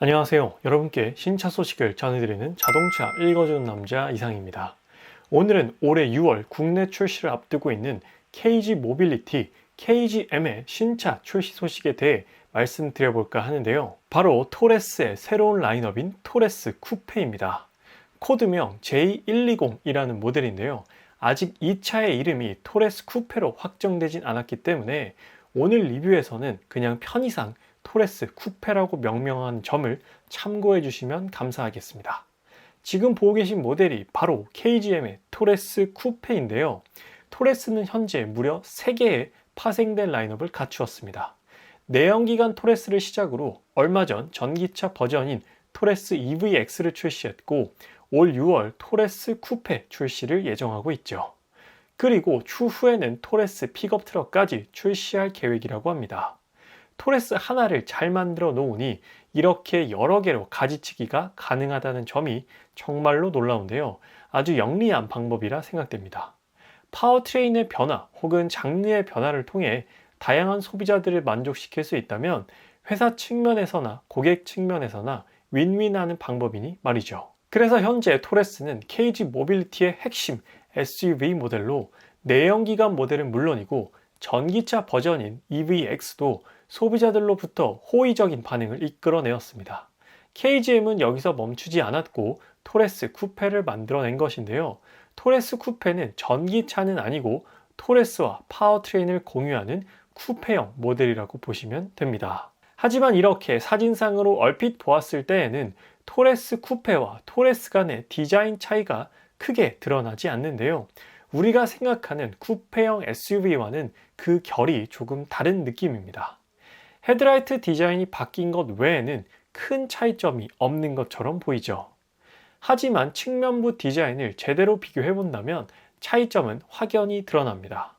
안녕하세요. 여러분께 신차 소식을 전해드리는 자동차 읽어주는 남자 이상입니다. 오늘은 올해 6월 국내 출시를 앞두고 있는 KG 모빌리티 KGM의 신차 출시 소식에 대해 말씀드려볼까 하는데요. 바로 토레스의 새로운 라인업인 토레스 쿠페입니다. 코드명 J120이라는 모델인데요. 아직 이 차의 이름이 토레스 쿠페로 확정되진 않았기 때문에 오늘 리뷰에서는 그냥 편의상 토레스 쿠페라고 명명한 점을 참고해 주시면 감사하겠습니다. 지금 보고 계신 모델이 바로 KGM의 토레스 쿠페인데요. 토레스는 현재 무려 3개의 파생된 라인업을 갖추었습니다. 내연기관 토레스를 시작으로 얼마 전 전기차 버전인 토레스 EVX를 출시했고 올 6월 토레스 쿠페 출시를 예정하고 있죠. 그리고 추후에는 토레스 픽업 트럭까지 출시할 계획이라고 합니다. 토레스 하나를 잘 만들어 놓으니 이렇게 여러 개로 가지치기가 가능하다는 점이 정말로 놀라운데요. 아주 영리한 방법이라 생각됩니다. 파워트레인의 변화 혹은 장르의 변화를 통해 다양한 소비자들을 만족시킬 수 있다면 회사 측면에서나 고객 측면에서나 윈윈하는 방법이니 말이죠. 그래서 현재 토레스는 KG 모빌리티의 핵심 SUV 모델로 내연기관 모델은 물론이고 전기차 버전인 EVX도 소비자들로부터 호의적인 반응을 이끌어내었습니다. KGM은 여기서 멈추지 않았고 토레스 쿠페를 만들어낸 것인데요. 토레스 쿠페는 전기차는 아니고 토레스와 파워트레인을 공유하는 쿠페형 모델이라고 보시면 됩니다. 하지만 이렇게 사진상으로 얼핏 보았을 때에는 토레스 쿠페와 토레스 간의 디자인 차이가 크게 드러나지 않는데요. 우리가 생각하는 쿠페형 SUV와는 그 결이 조금 다른 느낌입니다. 헤드라이트 디자인이 바뀐 것 외에는 큰 차이점이 없는 것처럼 보이죠. 하지만 측면부 디자인을 제대로 비교해 본다면 차이점은 확연히 드러납니다.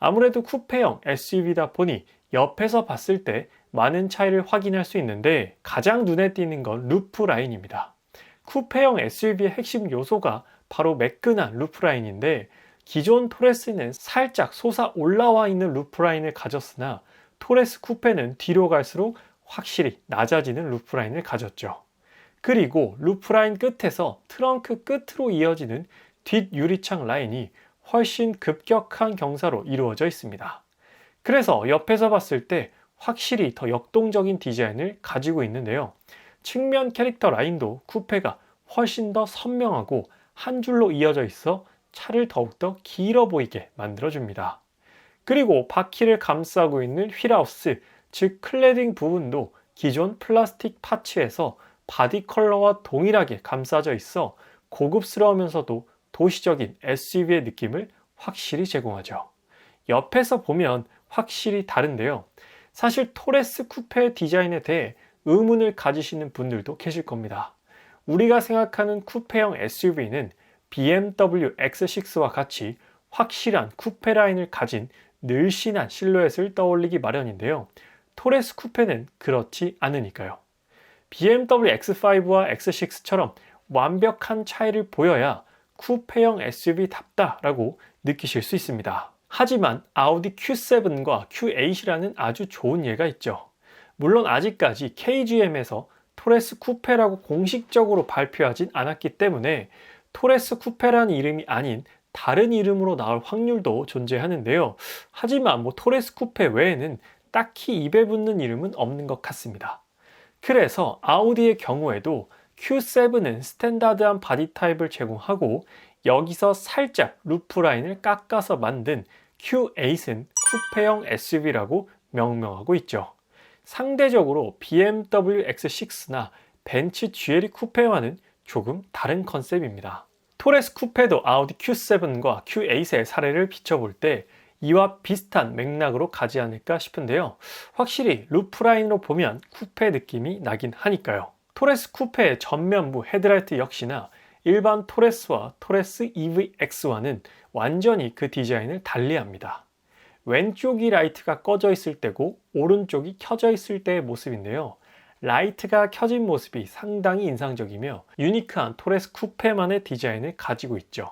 아무래도 쿠페형 SUV다 보니 옆에서 봤을 때 많은 차이를 확인할 수 있는데 가장 눈에 띄는 건 루프 라인입니다. 쿠페형 SUV의 핵심 요소가 바로 매끈한 루프 라인인데 기존 토레스는 살짝 솟아 올라와 있는 루프 라인을 가졌으나 토레스 쿠페는 뒤로 갈수록 확실히 낮아지는 루프라인을 가졌죠. 그리고 루프라인 끝에서 트렁크 끝으로 이어지는 뒷 유리창 라인이 훨씬 급격한 경사로 이루어져 있습니다. 그래서 옆에서 봤을 때 확실히 더 역동적인 디자인을 가지고 있는데요. 측면 캐릭터 라인도 쿠페가 훨씬 더 선명하고 한 줄로 이어져 있어 차를 더욱더 길어 보이게 만들어줍니다. 그리고 바퀴를 감싸고 있는 휠하우스, 즉 클레딩 부분도 기존 플라스틱 파츠에서 바디 컬러와 동일하게 감싸져 있어 고급스러우면서도 도시적인 SUV의 느낌을 확실히 제공하죠. 옆에서 보면 확실히 다른데요. 사실 토레스 쿠페 디자인에 대해 의문을 가지시는 분들도 계실 겁니다. 우리가 생각하는 쿠페형 SUV는 BMW X6와 같이 확실한 쿠페 라인을 가진 늘씬한 실루엣을 떠올리기 마련인데요. 토레스 쿠페는 그렇지 않으니까요. BMW X5와 X6처럼 완벽한 차이를 보여야 쿠페형 SUV답다라고 느끼실 수 있습니다. 하지만 아우디 Q7과 Q8이라는 아주 좋은 예가 있죠. 물론 아직까지 KGM에서 토레스 쿠페라고 공식적으로 발표하진 않았기 때문에 토레스 쿠페라는 이름이 아닌 다른 이름으로 나올 확률도 존재하는데요. 하지만 뭐 토레스 쿠페 외에는 딱히 입에 붙는 이름은 없는 것 같습니다. 그래서 아우디의 경우에도 Q7은 스탠다드한 바디 타입을 제공하고 여기서 살짝 루프 라인을 깎아서 만든 Q8은 쿠페형 SUV라고 명명하고 있죠. 상대적으로 BMW X6나 벤츠 GLE 쿠페와는 조금 다른 컨셉입니다. 토레스 쿠페도 아우디 Q7과 Q8의 사례를 비춰볼 때 이와 비슷한 맥락으로 가지 않을까 싶은데요. 확실히 루프라인으로 보면 쿠페 느낌이 나긴 하니까요. 토레스 쿠페의 전면부 헤드라이트 역시나 일반 토레스와 토레스 EVX와는 완전히 그 디자인을 달리합니다. 왼쪽이 라이트가 꺼져 있을 때고 오른쪽이 켜져 있을 때의 모습인데요. 라이트가 켜진 모습이 상당히 인상적이며 유니크한 토레스 쿠페만의 디자인을 가지고 있죠.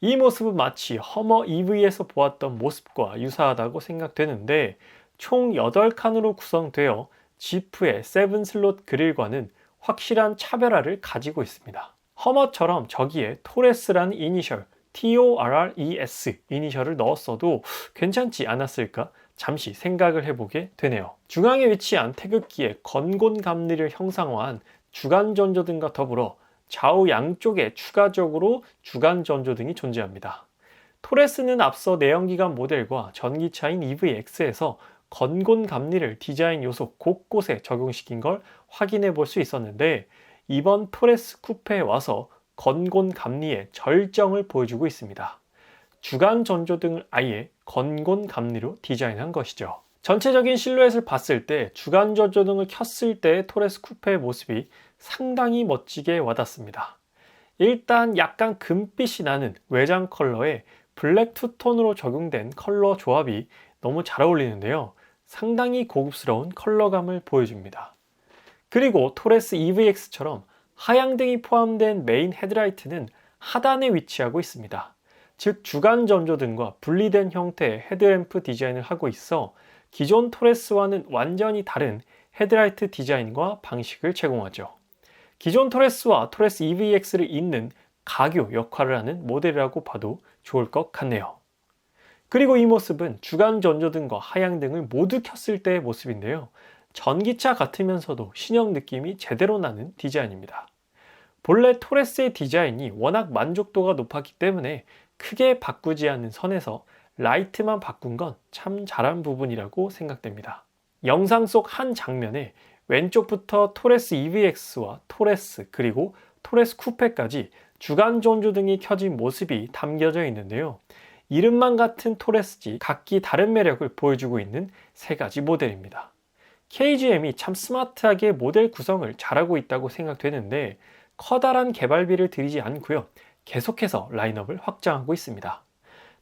이 모습은 마치 허머 EV에서 보았던 모습과 유사하다고 생각되는데 총 8칸으로 구성되어 지프의 7 슬롯 그릴과는 확실한 차별화를 가지고 있습니다. 허머처럼 저기에 토레스라는 이니셜 TORRES 이니셜을 넣었어도 괜찮지 않았을까 잠시 생각을 해보게 되네요. 중앙에 위치한 태극기의 건곤 감리를 형상화한 주간 전조 등과 더불어 좌우 양쪽에 추가적으로 주간 전조 등이 존재합니다. 토레스는 앞서 내연기관 모델과 전기차인 EVX에서 건곤 감리를 디자인 요소 곳곳에 적용시킨 걸 확인해 볼 수 있었는데 이번 토레스 쿠페에 와서 건곤 감리의 절정을 보여주고 있습니다. 주간 전조 등을 아예 건곤 감리로 디자인한 것이죠. 전체적인 실루엣을 봤을 때 주간 전조등을 켰을 때 토레스 쿠페의 모습이 상당히 멋지게 와닿습니다. 일단 약간 금빛이 나는 외장 컬러에 블랙 투톤으로 적용된 컬러 조합이 너무 잘 어울리는데요. 상당히 고급스러운 컬러감을 보여줍니다. 그리고 토레스 EVX처럼 하향등이 포함된 메인 헤드라이트는 하단에 위치하고 있습니다. 즉 주간 전조 등과 분리된 형태의 헤드램프 디자인을 하고 있어 기존 토레스와는 완전히 다른 헤드라이트 디자인과 방식을 제공하죠. 기존 토레스와 토레스 EVX를 잇는 가교 역할을 하는 모델이라고 봐도 좋을 것 같네요. 그리고 이 모습은 주간 전조등과 하향등을 모두 켰을 때의 모습인데요. 전기차 같으면서도 신형 느낌이 제대로 나는 디자인입니다. 본래 토레스의 디자인이 워낙 만족도가 높았기 때문에 크게 바꾸지 않는 선에서 라이트만 바꾼 건 참 잘한 부분이라고 생각됩니다. 영상 속 한 장면에 왼쪽부터 토레스 EVX와 토레스 그리고 토레스 쿠페까지 주간 전조 등이 켜진 모습이 담겨져 있는데요. 이름만 같은 토레스지 각기 다른 매력을 보여주고 있는 세 가지 모델입니다. KGM이 참 스마트하게 모델 구성을 잘하고 있다고 생각되는데 커다란 개발비를 들이지 않고요. 계속해서 라인업을 확장하고 있습니다.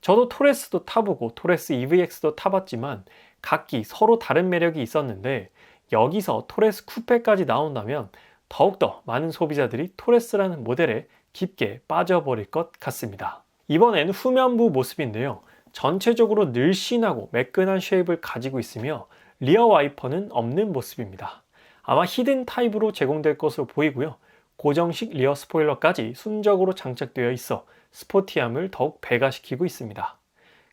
저도 토레스도 타보고 토레스 EVX도 타봤지만 각기 서로 다른 매력이 있었는데 여기서 토레스 쿠페까지 나온다면 더욱더 많은 소비자들이 토레스라는 모델에 깊게 빠져버릴 것 같습니다. 이번엔 후면부 모습인데요. 전체적으로 늘씬하고 매끈한 쉐입을 가지고 있으며 리어 와이퍼는 없는 모습입니다. 아마 히든 타입으로 제공될 것으로 보이고요. 고정식 리어 스포일러까지 순적으로 장착되어 있어 스포티함을 더욱 배가시키고 있습니다.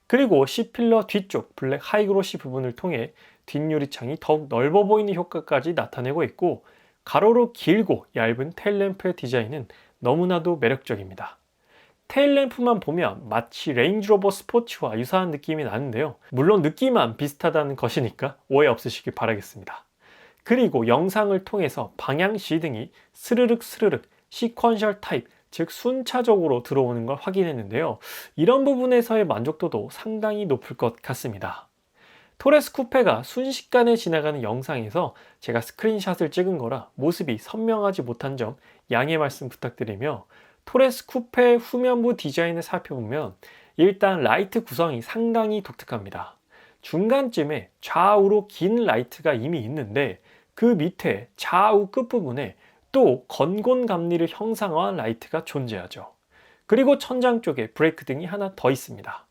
그리고 C필러 뒤쪽 블랙 하이그로시 부분을 통해 뒷유리창이 더욱 넓어 보이는 효과까지 나타내고 있고 가로로 길고 얇은 테일램프의 디자인은 너무나도 매력적입니다. 테일램프만 보면 마치 레인지로버 스포츠와 유사한 느낌이 나는데요. 물론 느낌만 비슷하다는 것이니까 오해 없으시길 바라겠습니다. 그리고 영상을 통해서 방향 시 등이 스르륵 스르륵 시퀀셜 타입 즉 순차적으로 들어오는 걸 확인했는데요. 이런 부분에서의 만족도도 상당히 높을 것 같습니다. 토레스 쿠페가 순식간에 지나가는 영상에서 제가 스크린샷을 찍은 거라 모습이 선명하지 못한 점 양해 말씀 부탁드리며 토레스 쿠페 후면부 디자인을 살펴보면 일단 라이트 구성이 상당히 독특합니다. 중간쯤에 좌우로 긴 라이트가 이미 있는데 그 밑에 좌우 끝부분에 또 건곤 감리를 형상화한 라이트가 존재하죠. 그리고 천장 쪽에 브레이크 등이 하나 더 있습니다.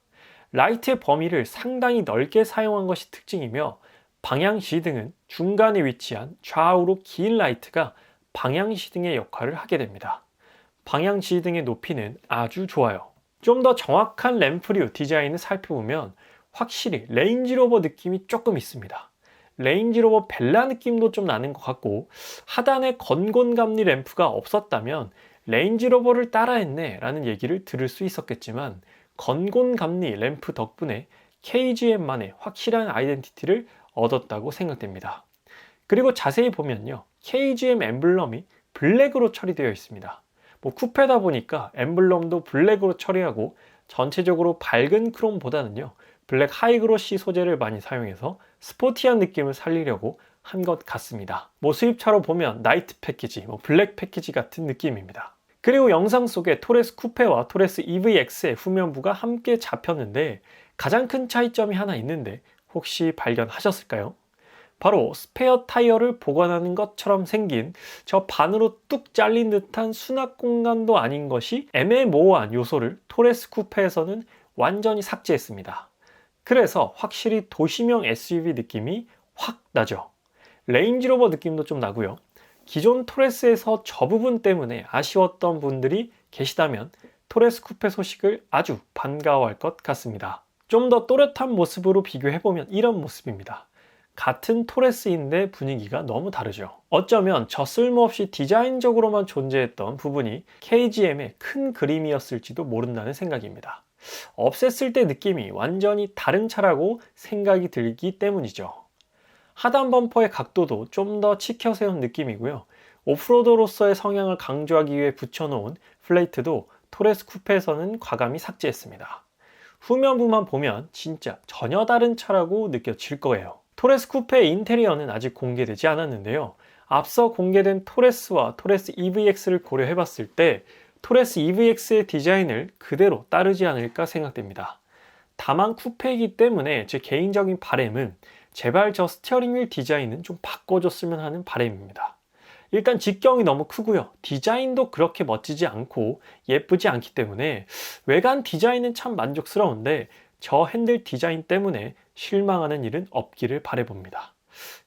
라이트의 범위를 상당히 넓게 사용한 것이 특징이며 방향 시등은 중간에 위치한 좌우로 긴 라이트가 방향 시등의 역할을 하게 됩니다. 방향 시등의 높이는 아주 좋아요. 좀 더 정확한 램프류 디자인을 살펴보면 확실히 레인지로버 느낌이 조금 있습니다. 레인지로버 벨라 느낌도 좀 나는 것 같고 하단에 건곤감리 램프가 없었다면 레인지로버를 따라했네 라는 얘기를 들을 수 있었겠지만 건곤감리 램프 덕분에 KGM만의 확실한 아이덴티티를 얻었다고 생각됩니다. 그리고 자세히 보면요. KGM 엠블럼이 블랙으로 처리되어 있습니다. 뭐 쿠페다 보니까 엠블럼도 블랙으로 처리하고 전체적으로 밝은 크롬보다는요. 블랙 하이그로시 소재를 많이 사용해서 스포티한 느낌을 살리려고 한 것 같습니다. 뭐 수입차로 보면 나이트 패키지, 뭐 블랙 패키지 같은 느낌입니다. 그리고 영상 속에 토레스 쿠페와 토레스 EVX의 후면부가 함께 잡혔는데 가장 큰 차이점이 하나 있는데 혹시 발견하셨을까요? 바로 스페어 타이어를 보관하는 것처럼 생긴 저 반으로 뚝 잘린 듯한 수납 공간도 아닌 것이 애매모호한 요소를 토레스 쿠페에서는 완전히 삭제했습니다. 그래서 확실히 도시명 SUV 느낌이 확 나죠. 레인지로버 느낌도 좀 나고요. 기존 토레스에서 저 부분 때문에 아쉬웠던 분들이 계시다면 토레스 쿠페 소식을 아주 반가워할 것 같습니다. 좀 더 또렷한 모습으로 비교해보면 이런 모습입니다. 같은 토레스인데 분위기가 너무 다르죠. 어쩌면 저 쓸모없이 디자인적으로만 존재했던 부분이 KGM의 큰 그림이었을지도 모른다는 생각입니다. 없앴을 때 느낌이 완전히 다른 차라고 생각이 들기 때문이죠. 하단 범퍼의 각도도 좀 더 치켜 세운 느낌이고요. 오프로드로서의 성향을 강조하기 위해 붙여놓은 플레이트도 토레스 쿠페에서는 과감히 삭제했습니다. 후면부만 보면 진짜 전혀 다른 차라고 느껴질 거예요. 토레스 쿠페의 인테리어는 아직 공개되지 않았는데요. 앞서 공개된 토레스와 토레스 EVX를 고려해 봤을 때 토레스 EVX의 디자인을 그대로 따르지 않을까 생각됩니다. 다만 쿠페이기 때문에 제 개인적인 바램은 제발 저 스티어링 휠 디자인은 좀 바꿔줬으면 하는 바램입니다. 일단 직경이 너무 크고요. 디자인도 그렇게 멋지지 않고 예쁘지 않기 때문에 외관 디자인은 참 만족스러운데 저 핸들 디자인 때문에 실망하는 일은 없기를 바래봅니다.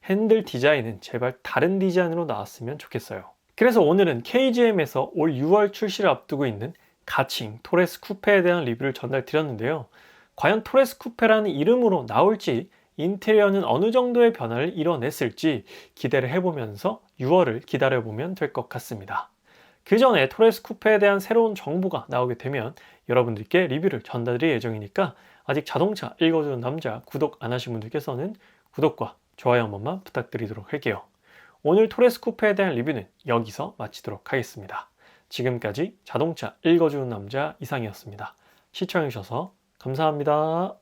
핸들 디자인은 제발 다른 디자인으로 나왔으면 좋겠어요. 그래서 오늘은 KGM에서 올 6월 출시를 앞두고 있는 가칭 토레스 쿠페에 대한 리뷰를 전달 드렸는데요. 과연 토레스 쿠페라는 이름으로 나올지 인테리어는 어느 정도의 변화를 이뤄냈을지 기대를 해보면서 6월을 기다려보면 될 것 같습니다. 그 전에 토레스 쿠페에 대한 새로운 정보가 나오게 되면 여러분들께 리뷰를 전달드릴 예정이니까 아직 자동차 읽어주는 남자 구독 안 하신 분들께서는 구독과 좋아요 한 번만 부탁드리도록 할게요. 오늘 토레스 쿠페에 대한 리뷰는 여기서 마치도록 하겠습니다. 지금까지 자동차 읽어주는 남자 이상이었습니다. 시청해주셔서 감사합니다.